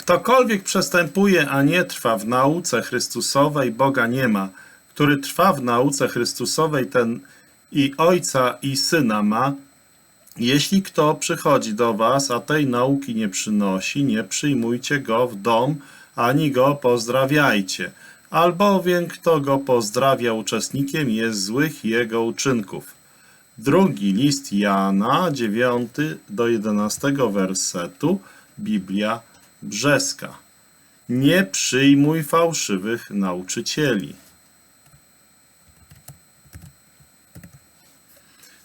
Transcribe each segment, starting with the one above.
Ktokolwiek przestępuje, a nie trwa w nauce Chrystusowej, Boga nie ma. Który trwa w nauce Chrystusowej, ten i Ojca, i Syna ma. Jeśli kto przychodzi do was, a tej nauki nie przynosi, nie przyjmujcie go w dom, ani go pozdrawiajcie. Albowiem kto go pozdrawia, uczestnikiem jest złych jego uczynków. Drugi list Jana, 9 do 11 wersetu, Biblia Brzeska. Nie przyjmuj fałszywych nauczycieli.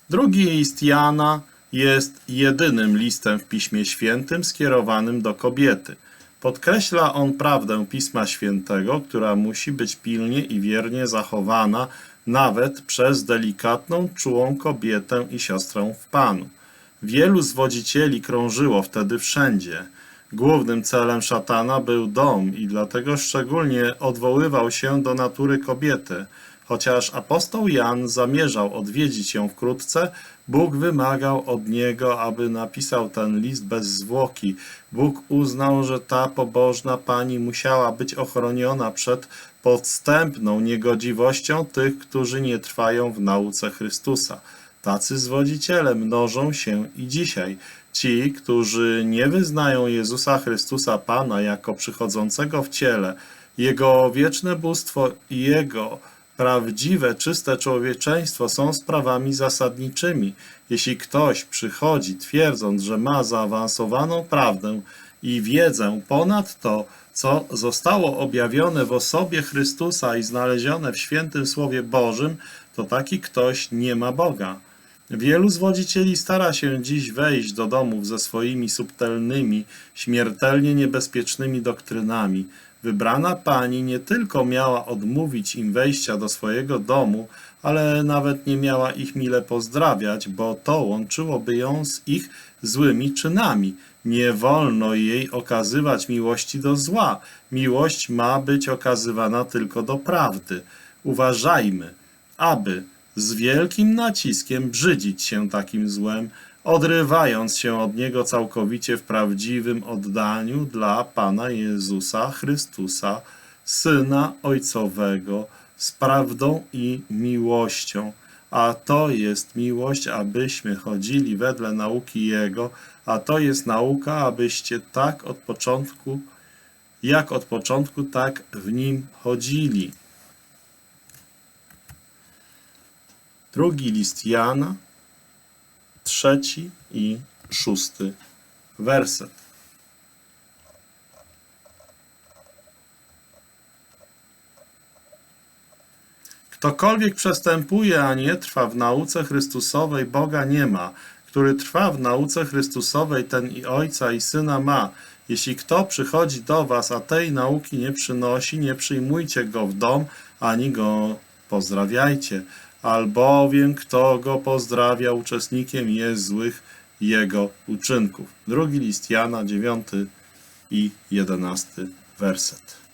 Drugi list Jana jest jedynym listem w Piśmie Świętym skierowanym do kobiety. Podkreśla on prawdę Pisma Świętego, która musi być pilnie i wiernie zachowana nawet przez delikatną, czułą kobietę i siostrę w Panu. Wielu zwodzicieli krążyło wtedy wszędzie. Głównym celem szatana był dom i dlatego szczególnie odwoływał się do natury kobiety. Chociaż apostoł Jan zamierzał odwiedzić ją wkrótce, Bóg wymagał od niego, aby napisał ten list bez zwłoki. Bóg uznał, że ta pobożna pani musiała być ochroniona przed podstępną niegodziwością tych, którzy nie trwają w nauce Chrystusa. Tacy zwodziciele mnożą się i dzisiaj. Ci, którzy nie wyznają Jezusa Chrystusa Pana jako przychodzącego w ciele, Jego wieczne bóstwo i Jego prawdziwe, czyste człowieczeństwo są sprawami zasadniczymi. Jeśli ktoś przychodzi twierdząc, że ma zaawansowaną prawdę i wiedzę ponad to, co zostało objawione w osobie Chrystusa i znalezione w świętym Słowie Bożym, to taki ktoś nie ma Boga. Wielu zwodzicieli stara się dziś wejść do domów ze swoimi subtelnymi, śmiertelnie niebezpiecznymi doktrynami. Wybrana pani nie tylko miała odmówić im wejścia do swojego domu, ale nawet nie miała ich mile pozdrawiać, bo to łączyłoby ją z ich złymi czynami. Nie wolno jej okazywać miłości do zła. Miłość ma być okazywana tylko do prawdy. Uważajmy, aby z wielkim naciskiem brzydzić się takim złem, odrywając się od niego całkowicie w prawdziwym oddaniu dla Pana Jezusa Chrystusa, Syna Ojcowego, z prawdą i miłością. A to jest miłość, abyśmy chodzili wedle nauki Jego, a to jest nauka, abyście tak od początku, jak od początku, tak w Nim chodzili. Drugi list Jana, trzeci i szósty werset. Ktokolwiek przestępuje, a nie trwa w nauce Chrystusowej, Boga nie ma. Który trwa w nauce Chrystusowej, ten i Ojca, i Syna ma. Jeśli kto przychodzi do was, a tej nauki nie przynosi, nie przyjmujcie go w dom, ani go pozdrawiajcie. Albowiem kto go pozdrawia, uczestnikiem jest złych jego uczynków. Drugi list Jana, 9 i 11 werset.